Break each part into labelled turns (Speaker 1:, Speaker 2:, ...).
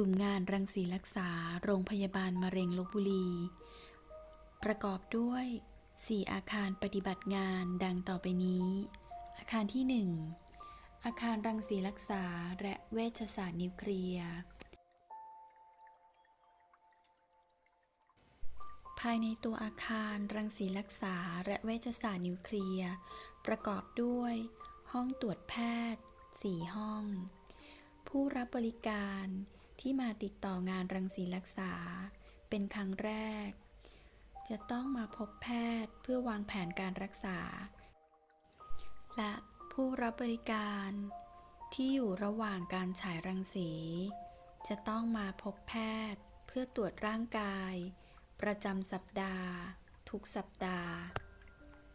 Speaker 1: ลุ่มงานรังสีรักษาโรงพยาบาลมะเร็งลบบุรี ประกอบด้วย 4 อาคารปฏิบัติงานดังต่อไปนี้ อาคารที่ 1 อาคารรังสีรักษาและเวชศาสตร์นิวเคลียร์ ภายในตัวอาคารรังสีรักษาและเวชศาสตร์นิวเคลียร์ ประกอบด้วย ห้องตรวจแพทย์ 4 ห้องผู้รับบริการ ที่มาติดต่องานรังสีรักษา เป็นครั้งแรก จะต้องมาพบแพทย์เพื่อวางแผนการรักษา และผู้รับบริการที่อยู่ระหว่างการฉายรังสี จะต้องมาพบแพทย์เพื่อตรวจร่างกาย ประจำสัปดาห์ ทุกสัปดาห์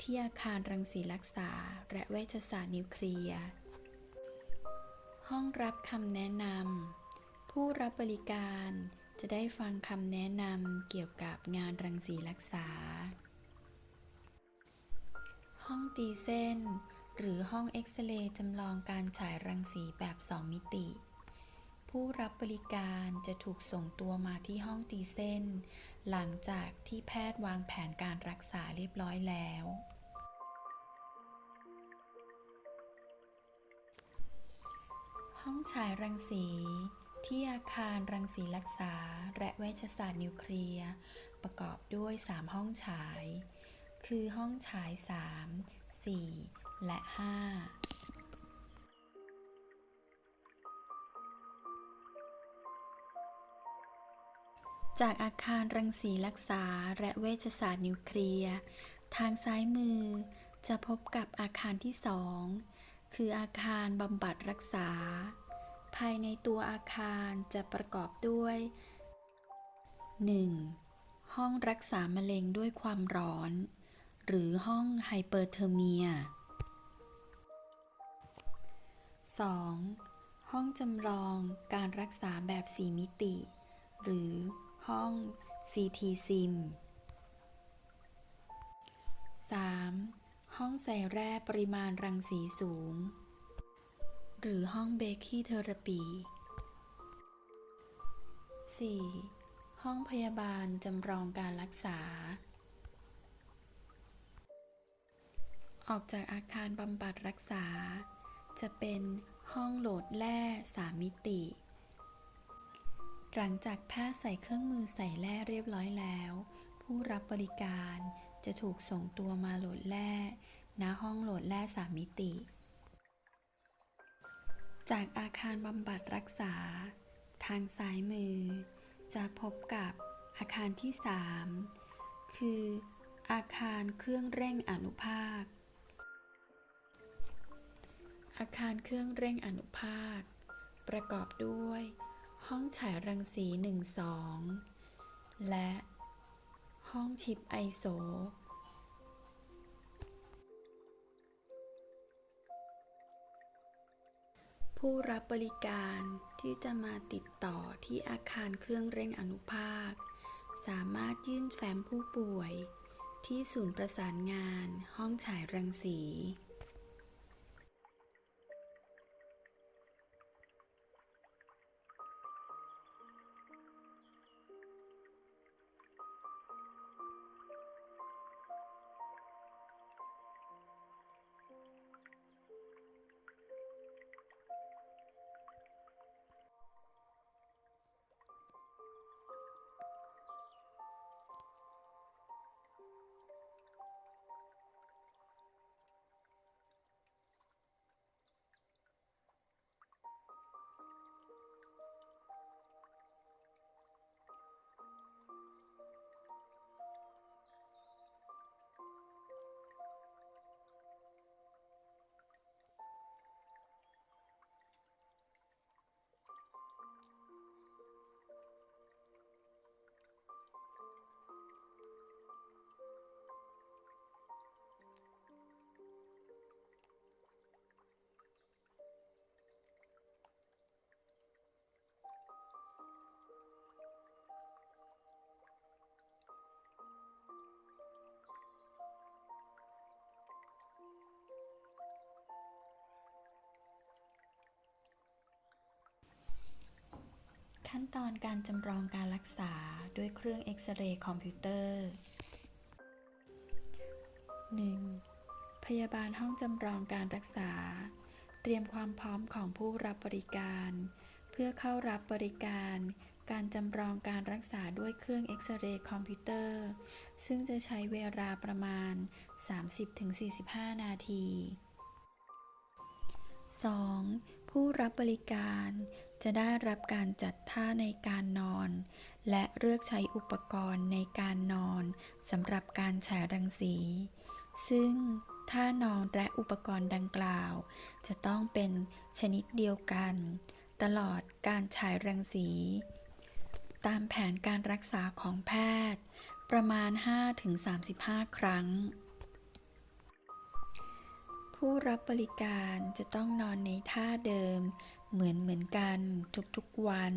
Speaker 1: ที่อาคารรังสีรักษา และเวชศาสตร์นิวเคลียร์ ห้องรับคำแนะนำ ผู้รับบริการจะได้ฟังคำแนะนำเกี่ยวกับงานรังสีรักษา ห้องตีเส้น หรือห้องเอ็กซเรย์จำลองการฉายรังสีแบบ 2 มิติ ผู้รับบริการจะถูกส่งตัวมาที่ห้องตีเส้น หลังจากที่แพทย์วางแผนการรักษาเรียบร้อยแล้วห้องฉายรังสี ที่อาคารรังสีรักษา และเวชศาสตร์นิวเคลียร์ ประกอบด้วย 3 ห้องฉาย คือห้องฉาย 3 4 และ 5จากอาคารรังสีรักษาและเวชศาสตร์นิวเคลียร์ ทางซ้ายมือจะพบกับอาคารที่สอง คืออาคารบำบัดรักษา ภายในตัวอาคารจะประกอบด้วย 1. ห้องรักษามะเร็งด้วยความร้อน หรือห้องไฮเปอร์เทอร์เมีย 2. ห้องจำลองการรักษาแบบ 4 มิติ หรือห้อง CT SIM 3. ห้องใส่แร่ปริมาณรังสีสูง หรือห้องเบคีเทอราปี 4. ห้องพยาบาลจำลองการรักษา ออกจากอาคารบำบัดรักษา จะเป็นห้องโหลดแร่สามมิติ หลังจากแพทย์ใส่เครื่องมือใส่แร่เรียบร้อยแล้ว ผู้รับบริการจะถูกส่งตัวมาโหลดแร่ณห้องโหลดแร่สามมิติ จากอาคารบำบัดรักษา ทางซ้ายมือ จะพบกับอาคารที่ 3 คือ อาคารเครื่องเร่งอนุภาค อาคารเครื่องเร่งอนุภาค ประกอบด้วย ห้องฉายรังสี 1-2 และห้องชิปไอโซ ผู้รับบริการที่จะมาติดต่อที่อาคารเครื่องเร่งอนุภาค สามารถยื่นแฟ้มผู้ป่วย ที่ศูนย์ประสานงาน ห้องฉายรังสี ขั้นตอนการจำลองการรักษาด้วยเครื่องเอ็กซเรย์คอมพิวเตอร์ 1. พยาบาลห้องจำลองการรักษา เตรียมความพร้อมของผู้รับบริการ เพื่อเข้ารับบริการ การจำลองการรักษาด้วยเครื่องเอ็กซเรย์คอมพิวเตอร์ ซึ่งจะใช้เวลาประมาณ 30-45 นาที 2. ผู้รับบริการ จะได้รับการจัดท่าในการนอน และเลือกใช้อุปกรณ์ในการนอนสำหรับการฉายรังสี ซึ่งท่านอนและอุปกรณ์ดังกล่าว จะต้องเป็นชนิดเดียวกัน ตลอดการฉายรังสี ตามแผนการรักษาของแพทย์ ประมาณ 5-35 ครั้ง ผู้รับบริการจะต้องนอนในท่าเดิมเหมือนเหมือนกันทุกๆวัน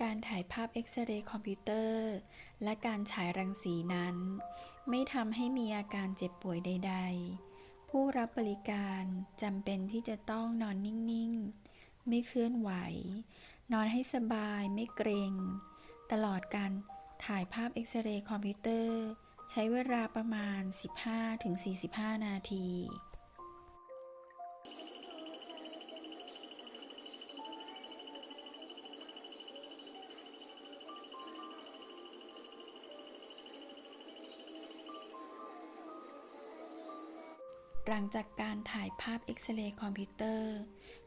Speaker 1: การถ่ายภาพเอ็กซเรย์คอมพิวเตอร์ และการฉายรังสีนั้น ไม่ทำให้มีอาการเจ็บป่วยใด ๆ ผู้รับบริการจำเป็นที่จะต้องนอนนิ่ง ๆ ไม่เคลื่อนไหว นอนให้สบายไม่เกรง ตลอดการถ่ายภาพเอ็กซเรย์คอมพิวเตอร์ ใช้เวลาประมาณ 15-45 นาที หลังจากการถ่ายภาพเอ็กซเรย์คอมพิวเตอร์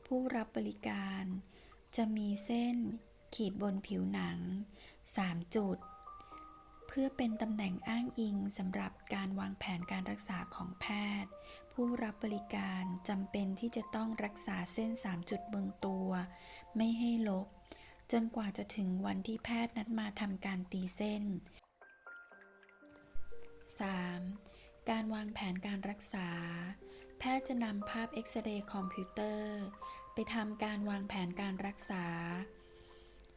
Speaker 1: ผู้รับบริการ จะมีเส้นขีดบนผิวหนัง 3 จุด เพื่อเป็นตำแหน่งอ้างอิงสำหรับการวางแผนการรักษาของแพทย์ ผู้รับบริการจำเป็นที่จะต้องรักษาเส้น 3 จุดเบนตัว ไม่ให้ลบ จนกว่าจะถึงวันที่แพทย์นัดมาทำการตีเส้น 3. การวางแผนการรักษา แพทย์จะนำภาพเอ็กซเรย์คอมพิวเตอร์ ไปทำการวางแผนการรักษา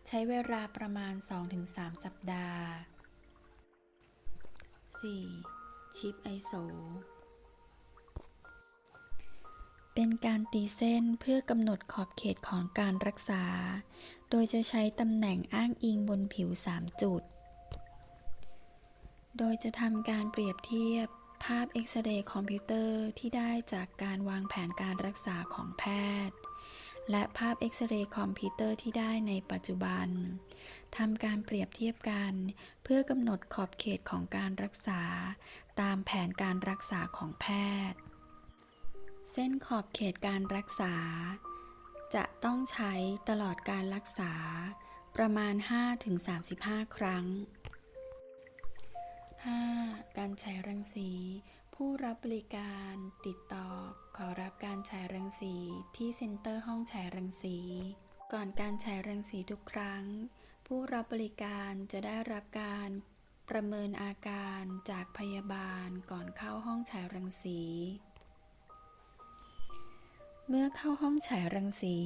Speaker 1: ใช้เวลาประมาณ 2-3 สัปดาห์ 4. ชิปไอโซเป็นการตีเส้นเพื่อกำหนดขอบเขตของการรักษา โดยจะใช้ตำแหน่งอ้างอิงบนผิว 3 จุด โดยจะทำการเปรียบเทียบ ภาพเอ็กซเรย์คอมพิวเตอร์ที่ได้จากการวางแผนการรักษาของแพทย์ และภาพเอ็กซเรย์คอมพิวเตอร์ที่ได้ในปัจจุบันทำการเปรียบเทียบกัน เพื่อกำหนดขอบเขตของการรักษา ตามแผนการรักษาของแพทย์ เส้นขอบเขตการรักษา จะต้องใช้ตลอดการรักษา ประมาณ 5-35 ครั้ง 5. การฉายรังสี ผู้รับบริการติดต่อ ขอรับการฉายรังสีที่เซ็นเตอร์ห้องฉายรังสี ก่อนการฉายรังสีทุกครั้ง ผู้รับบริการจะได้รับการประเมินอาการจากพยาบาลก่อนเข้าห้องฉายรังสี เมื่อเข้าห้องฉายรังสี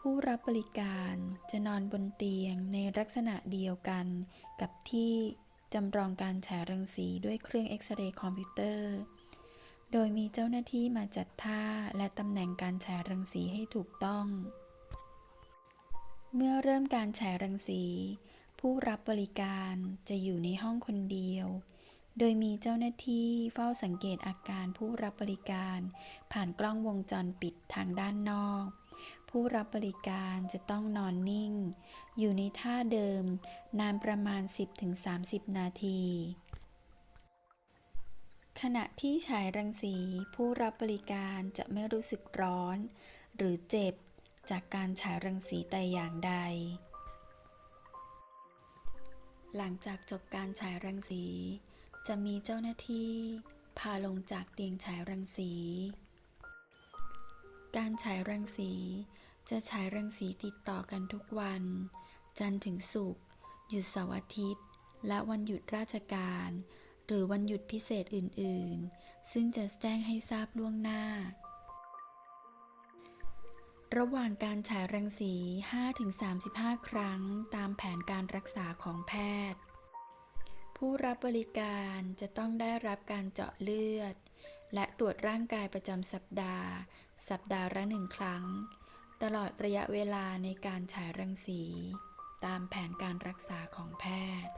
Speaker 1: ผู้รับบริการจะนอนบนเตียงในลักษณะเดียวกันกับที่ จำลองการฉายรังสีด้วยเครื่องเอ็กซเรย์คอมพิวเตอร์ โดยมีเจ้าหน้าที่มาจัดท่าและตำแหน่งการฉายรังสีให้ถูกต้อง เมื่อเริ่มการฉายรังสี ผู้รับบริการจะอยู่ในห้องคนเดียว โดยมีเจ้าหน้าที่เฝ้าสังเกตอาการผู้รับบริการ ผ่านกล้องวงจรปิดทางด้านนอก ผู้รับบริการจะต้องนอนนิ่ง อยู่ในท่าเดิม นานประมาณ 10-30 นาที ขณะที่ฉายรังสี ผู้รับบริการจะไม่รู้สึกร้อน หรือเจ็บจากการฉายรังสีแต่อย่างใด หลังจากจบการฉายรังสี จะมีเจ้าหน้าที่พาลงจากเตียงฉายรังสี การฉายรังสี จะฉายรังสีติดต่อกันทุกวัน จันทร์ถึงศุกร์ หยุดเสาร์อาทิตย์ และวันหยุดราชการ หรือวันหยุดพิเศษอื่น ๆ ซึ่งจะแจ้งให้ทราบล่วงหน้า ระหว่างการฉายรังสี 5-35 ครั้งตามแผนการรักษาของแพทย์ ผู้รับบริการจะต้องได้รับการเจาะเลือด และตรวจร่างกายประจำสัปดาห์ สัปดาห์ละหนึ่งครั้ง ตลอดระยะเวลาในการฉายรังสี ตามแผนการรักษาของแพทย์